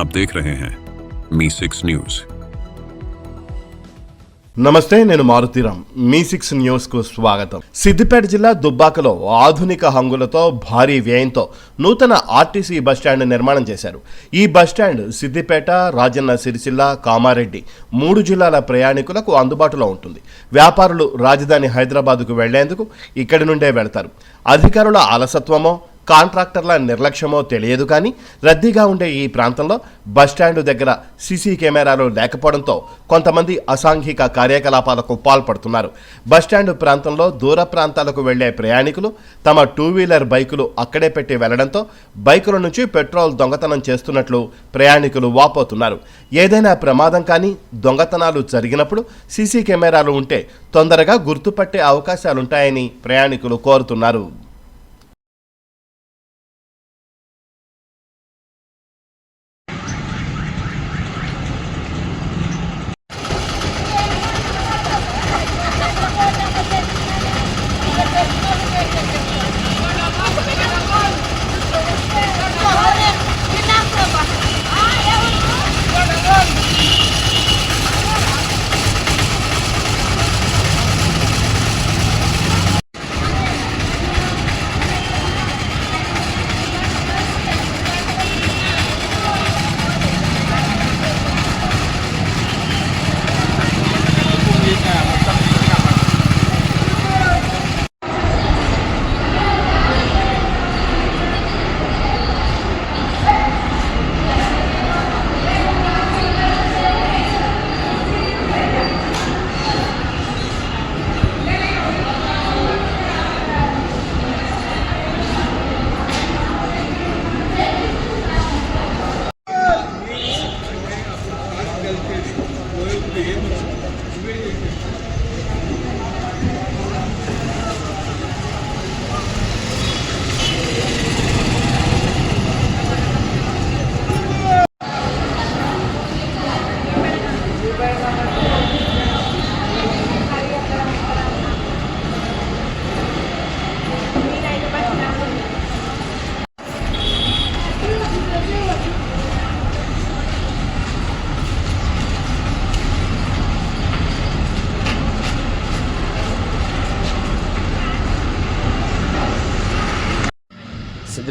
आप देख रहे हैं मी सिक्स न्यूज నమస్తే నేను మారుతీరామ్ మీ సిక్స్ న్యూస్ కు స్వాగతం సిద్దిపేట జిల్లా దుబ్బాకలో ఆధునిక హంగులతో భారీ వ్యయంతో నూతన ఆర్టీసీ బస్టాండ్ నిర్మాణం చేశారు ఈ బస్టాండ్ సిద్దిపేట రాజన్న సిరిసిల్ల కామారెడ్డి మూడు జిల్లాల ప్రయాణికులకు అందుబాటులో ఉంటుంది వ్యాపారులు రాజధాని హైదరాబాద్కు వెళ్లేందుకు ఇక్కడి నుండే వెళతారు అధికారుల అలసత్వమో కాంట్రాక్టర్ల నిర్లక్ష్యమో తెలియదు కానీ రద్దీగా ఉండే ఈ ప్రాంతంలో బస్టాండు దగ్గర సీసీ కెమెరాలు లేకపోవడంతో కొంతమంది అసాంఘిక కార్యకలాపాలకు పాల్పడుతున్నారు. బస్టాండు ప్రాంతంలో దూర ప్రాంతాలకు వెళ్ళే ప్రయాణికులు తమ టూ వీలర్ బైకులు అక్కడే పెట్టి వెళ్ళడంతో బైకుల నుంచి పెట్రోల్ దొంగతనం చేస్తున్నట్లు ప్రయాణికులు వాపోతున్నారు. ఏదైనా ప్రమాదం కానీ దొంగతనాలు జరిగినప్పుడు సీసీ కెమెరాలు ఉంటే తొందరగా గుర్తుపట్టే అవకాశాలుంటాయని ప్రయాణికులు కోరుతున్నారు.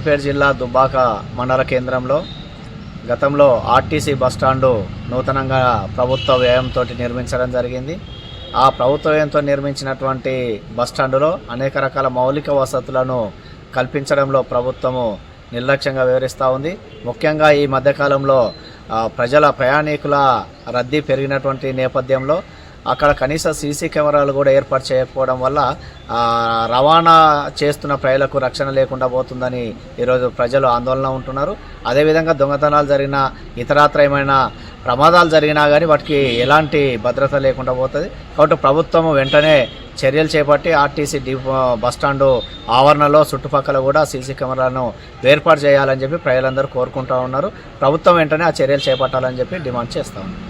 సిద్దిపేట జిల్లా దుబ్బాక మండల కేంద్రంలో గతంలో ఆర్టీసీ బస్టాండు నూతనంగా ప్రభుత్వ వ్యయంతో నిర్మించడం జరిగింది. ఆ ప్రభుత్వ వ్యయంతో నిర్మించినటువంటి బస్టాండులో అనేక రకాల మౌలిక వసతులను కల్పించడంలో ప్రభుత్వము నిర్లక్ష్యంగా వివరిస్తూ ఉంది. ముఖ్యంగా ఈ మధ్యకాలంలో ప్రజల ప్రయాణికుల రద్దీ పెరిగినటువంటి నేపథ్యంలో అక్కడ కనీస సీసీ కెమెరాలు కూడా ఏర్పాటు చేయకపోవడం వల్ల రవాణా చేస్తున్న ప్రజలకు రక్షణ లేకుండా పోతుందని ఈరోజు ప్రజలు ఆందోళన ఉంటున్నారు. అదేవిధంగా దొంగతనాలు జరిగిన ఇతరాత్ర ఏమైనా ప్రమాదాలు జరిగినా కానీ వాటికి ఎలాంటి భద్రత లేకుండా పోతుంది. కాబట్టి ప్రభుత్వం వెంటనే చర్యలు చేపట్టి ఆర్టీసీ డిపో బస్టాండు ఆవరణలో చుట్టుపక్కల కూడా సీసీ కెమెరాలను ఏర్పాటు చేయాలని చెప్పి ప్రజలందరూ కోరుకుంటూ ఉన్నారు. ప్రభుత్వం వెంటనే ఆ చర్యలు చేపట్టాలని చెప్పి డిమాండ్ చేస్తూ ఉన్నారు.